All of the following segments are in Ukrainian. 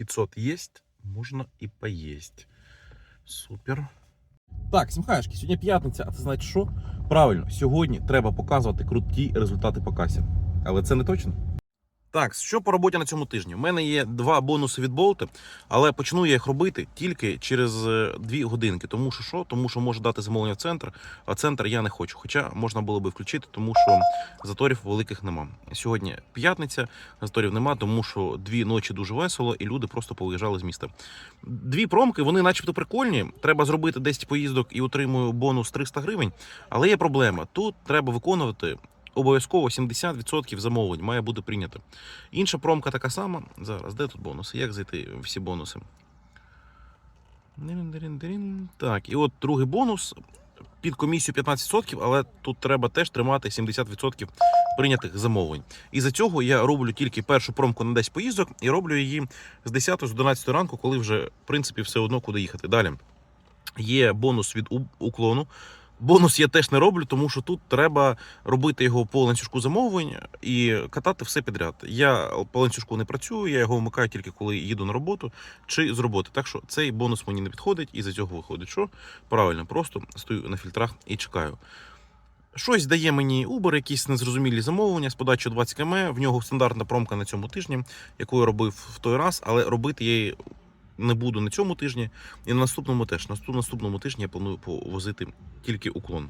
500 есть, можна і поїсть. Супер. Так, сімхаєшки, сьогодні п'ятниця, а це значить що? Правильно, сьогодні треба показувати круті результати по касі. Але це не точно. Так, що по роботі на цьому тижні? У мене є два бонуси від Болти, але почну я їх робити тільки через е, дві годинки. Тому що що? Тому що може дати замовлення в центр, а центр я не хочу. Хоча можна було би включити, тому що заторів великих нема. Сьогодні п'ятниця, заторів нема, тому що дві ночі дуже весело, і люди просто повиїжджали з міста. Дві промки, вони начебто прикольні. Треба зробити 10 поїздок і отримую бонус 300 гривень. Але є проблема. Тут треба виконувати обов'язково 70% замовлень має бути прийнято. Інша промка така сама. Зараз, де тут бонуси? Як зайти всі бонуси? Так, і от другий бонус під комісію 15%, але тут треба теж тримати 70% прийнятих замовлень. І за цього я роблю тільки першу промку на 10 поїздок і роблю її з 10 з 11 ранку, коли вже в принципі все одно куди їхати. Далі є бонус від уклону. Бонус я теж не роблю, тому що тут треба робити його по ланцюжку замовлень і катати все підряд. Я по ланцюжку не працюю, я його вмикаю тільки коли їду на роботу чи з роботи. Так що цей бонус мені не підходить, і за цього виходить, що правильно, просто стою на фільтрах і чекаю. Щось дає мені Uber, якісь незрозумілі замовлення з подачі 20 км. В нього стандартна промка на цьому тижні, яку я робив в той раз, але робити я її не буду на цьому тижні і на наступному теж. На наступному тижні я планую повозити тільки уклон.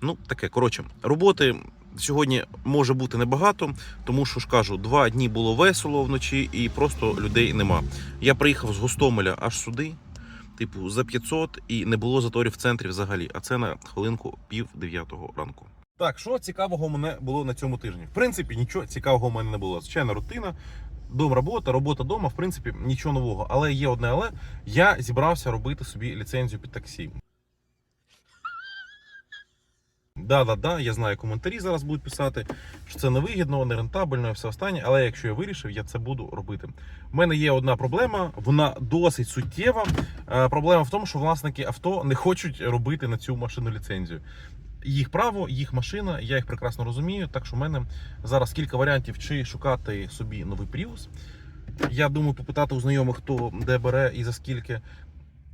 Ну, таке, коротше, роботи сьогодні може бути небагато, тому що ж кажу, два дні було весело вночі і просто людей нема. Я приїхав з Гостомеля аж сюди, типу, за 500 і не було заторів в центрі взагалі, а це на хвилинку пів дев'ятого ранку. Так, що цікавого мене було на цьому тижні? В принципі, нічого цікавого у мене не було. Звичайна рутина. Дом, робота, робота дома, в принципі, нічого нового. Але є одне, але я зібрався робити собі ліцензію під таксі. Да, да, да, я знаю, коментарі зараз будуть писати, що це невигідно, нерентабельно і все останнє. Але якщо я вирішив, я це буду робити. У мене є одна проблема, вона досить суттєва. Е, Проблема в тому, що власники авто не хочуть робити на цю машину ліцензію. Їх право, їх машина, я їх прекрасно розумію. Так що в мене зараз кілька варіантів, чи шукати собі новий Prius. Я думаю, попитати у знайомих, хто де бере і за скільки.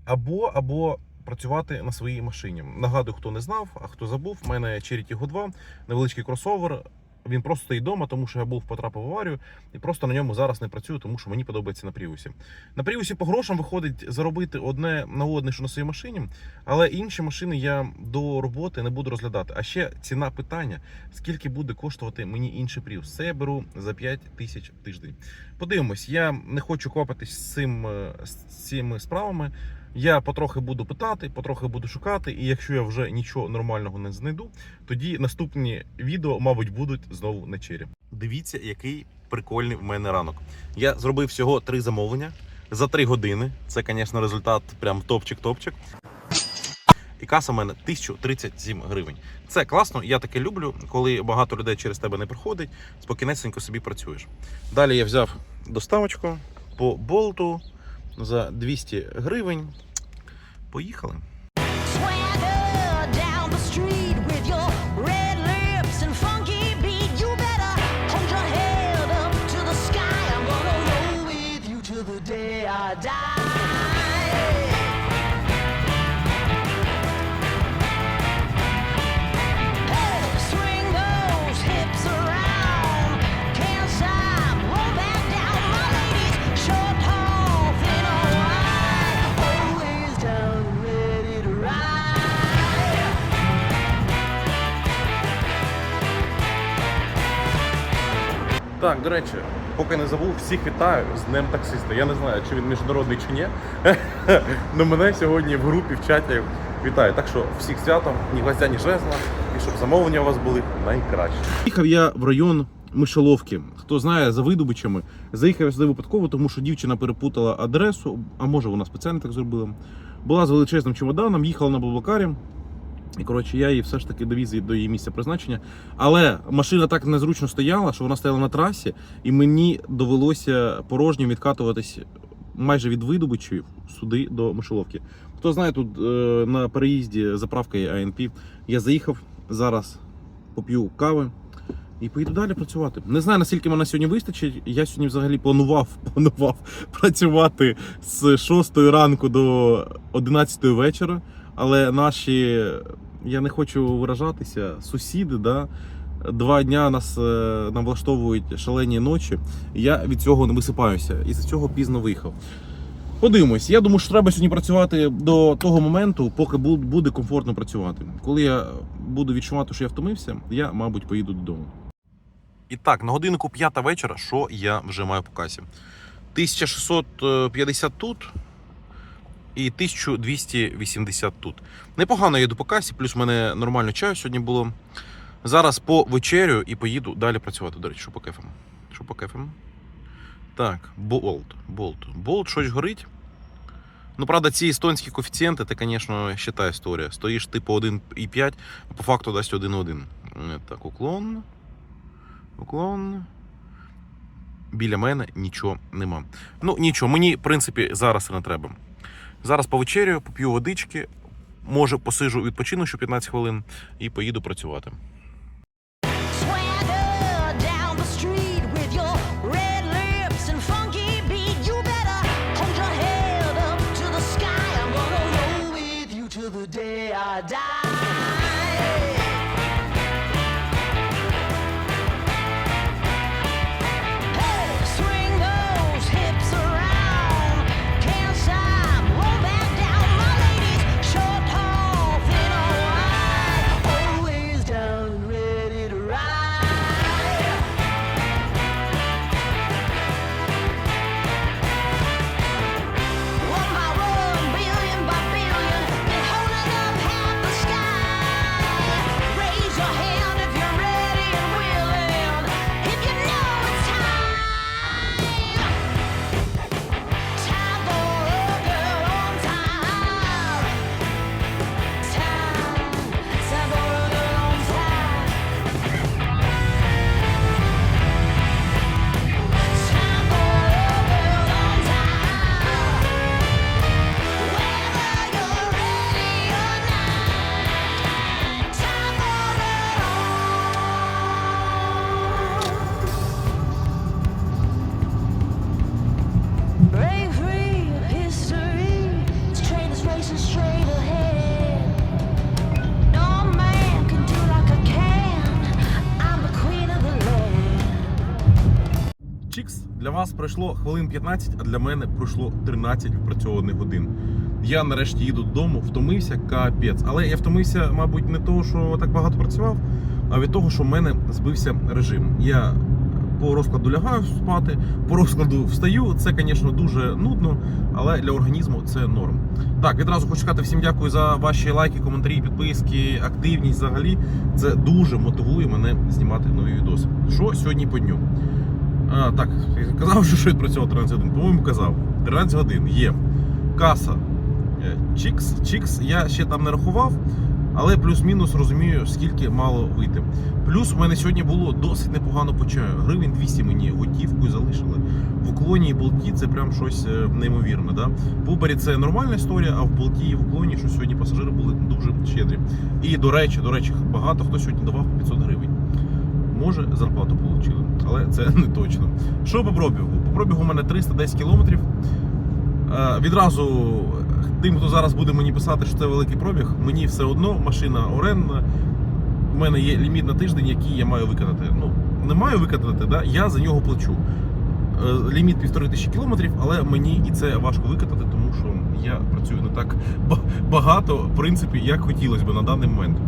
Або, або працювати на своїй машині. Нагадую, хто не знав, а хто забув, в мене Cherry Tiggo 2, невеличкий кросовер. Він просто стоїть вдома, тому що я був потрапив в аварію і просто на ньому зараз не працюю, тому що мені подобається на Пріусі. На Пріусі по грошам виходить заробити одне на одне, що на своїй машині, але інші машини я до роботи не буду розглядати. А ще ціна питання: скільки буде коштувати мені інший Пріус? Це я беру за 5 тисяч тиждень. Подивимось, я не хочу копатись з цим е, з цими справами. Я потрохи буду питати, потрохи буду шукати, і якщо я вже нічого нормального не знайду, тоді наступні відео, мабуть, будуть знову на чері. Дивіться, який прикольний в мене ранок. Я зробив всього три замовлення за три години. Це, звісно, результат прям топчик-топчик. І каса в мене 1037 гривень. Це класно, я таке люблю, коли багато людей через тебе не приходить, спокійнесенько собі працюєш. Далі я взяв доставочку по болту за 200 гривень. Поїхали. Так, до речі, поки не забув, всіх вітаю з Днем таксиста. Я не знаю, чи він міжнародний чи ні. але мене сьогодні в групі в чаті вітаю. Так що всіх святом, ні гвоздя, ні жезла, і щоб замовлення у вас були найкращі. Їхав я в район Мишеловки. Хто знає за видобичами, заїхав я сюди випадково, тому що дівчина перепутала адресу, а може вона спеціально так зробила. Була з величезним чемоданом, їхала на Блаблакарі. І коротше, я її все ж таки довіз до її місця призначення. Але машина так незручно стояла, що вона стояла на трасі, і мені довелося порожньо відкатуватись майже від видобичів сюди до Мишеловки. Хто знає, тут е, на переїзді заправка є АНП. Я заїхав зараз, поп'ю кави і поїду далі працювати. Не знаю, наскільки мене сьогодні вистачить. Я сьогодні взагалі планував, планував працювати з 6 ранку до 11 вечора. Але наші, я не хочу виражатися, сусіди, да, два дня нас е, нам шалені ночі. Я від цього не висипаюся і з цього пізно виїхав. Подивимось, я думаю, що треба сьогодні працювати до того моменту, поки буде комфортно працювати. Коли я буду відчувати, що я втомився, я, мабуть, поїду додому. І так, на годинку п'ята вечора, що я вже маю по касі? 1650 тут і 1280 тут. Непогано я йду по касі, плюс в мене нормально чаю сьогодні було. Зараз по вечерю і поїду далі працювати. До речі, що по кефам? Що по кефам? Так, болт. Болт. Болт щось горить. Ну, правда, ці естонські коефіцієнти, це, звісно, ще та історія. Стоїш типу 1,5, а по факту дасть 1,1. Е, Так, уклон. Уклон. Біля мене нічого нема. Ну, нічого, мені, в принципі, зараз не треба. Зараз повечерю, поп'ю водички, може посижу, відпочину що 15 хвилин і поїду працювати. Вас пройшло хвилин 15, а для мене пройшло 13 відпрацьованих годин. Я нарешті їду додому, втомився капець. Але я втомився, мабуть, не того, що так багато працював, а від того, що в мене збився режим. Я по розкладу лягаю спати, по розкладу встаю. Це, звісно, дуже нудно, але для організму це норм. Так, відразу хочу сказати всім дякую за ваші лайки, коментарі, підписки, активність взагалі. Це дуже мотивує мене знімати нові відоси. Що сьогодні по дню? А, так, казав, що я працював 13 годин. По-моєму, казав. 13 годин є. Каса. Е, Чікс, чікс, я ще там не рахував, але плюс-мінус розумію, скільки мало вийти. Плюс у мене сьогодні було досить непогано по чаю. Гривень 200 мені готівкою залишили. В уклоні і болті це прям щось е, неймовірне. Да? В Uber це нормальна історія, а в болті і в уклоні, що сьогодні пасажири були дуже щедрі. І до речі, до речі, багато хто сьогодні давав по 500 гривень. Може, зарплату отримали, але це не точно. Що по пробігу? По пробігу у мене 310 кілометрів. Е, Відразу тим, хто зараз буде мені писати, що це великий пробіг, мені все одно машина орендна. У мене є ліміт на тиждень, який я маю виконати. Ну, не маю виконати, да? я за нього плачу. Е, Ліміт півтори тисячі кілометрів, але мені і це важко виконати, тому що я працюю не так багато, в принципі, як хотілося б на даний момент.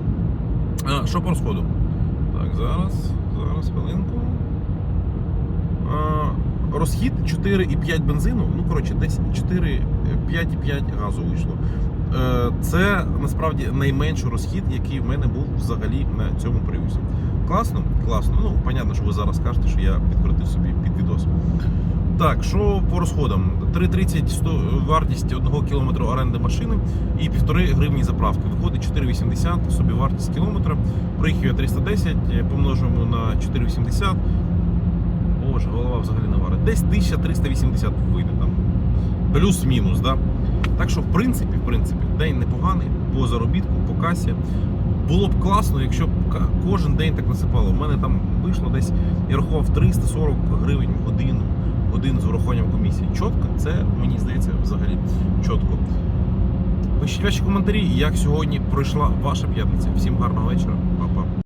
А, що по розходу? Так, зараз, зараз, хвилинку. Розхід 4,5 бензину, ну коротше, десь 4,5,5 газу вийшло. Е, Це насправді найменший розхід, який в мене був взагалі на цьому привізі. Класно? Класно. Ну, понятно, що ви зараз скажете, що я підкрутив собі під відос. Так, що по розходам? 3,30 сто- вартість 1 кілометру оренди машини і 1,5 гривні заправки. Виходить 4,80 собі вартість кілометра. Проїхав я 310, е, помножуємо на 4,80. Боже, голова взагалі не варить. Десь 1380 вийде там. Плюс-мінус, да? Так що, в принципі, в принципі, день непоганий по заробітку, по касі. Було б класно, якщо б кожен день так насипало. У мене там вийшло десь, я рахував 340 гривень в годину, годину з урахуванням комісії. Чітко, це мені здається взагалі чітко. Пишіть ваші коментарі, як сьогодні пройшла ваша п'ятниця. Всім гарного вечора.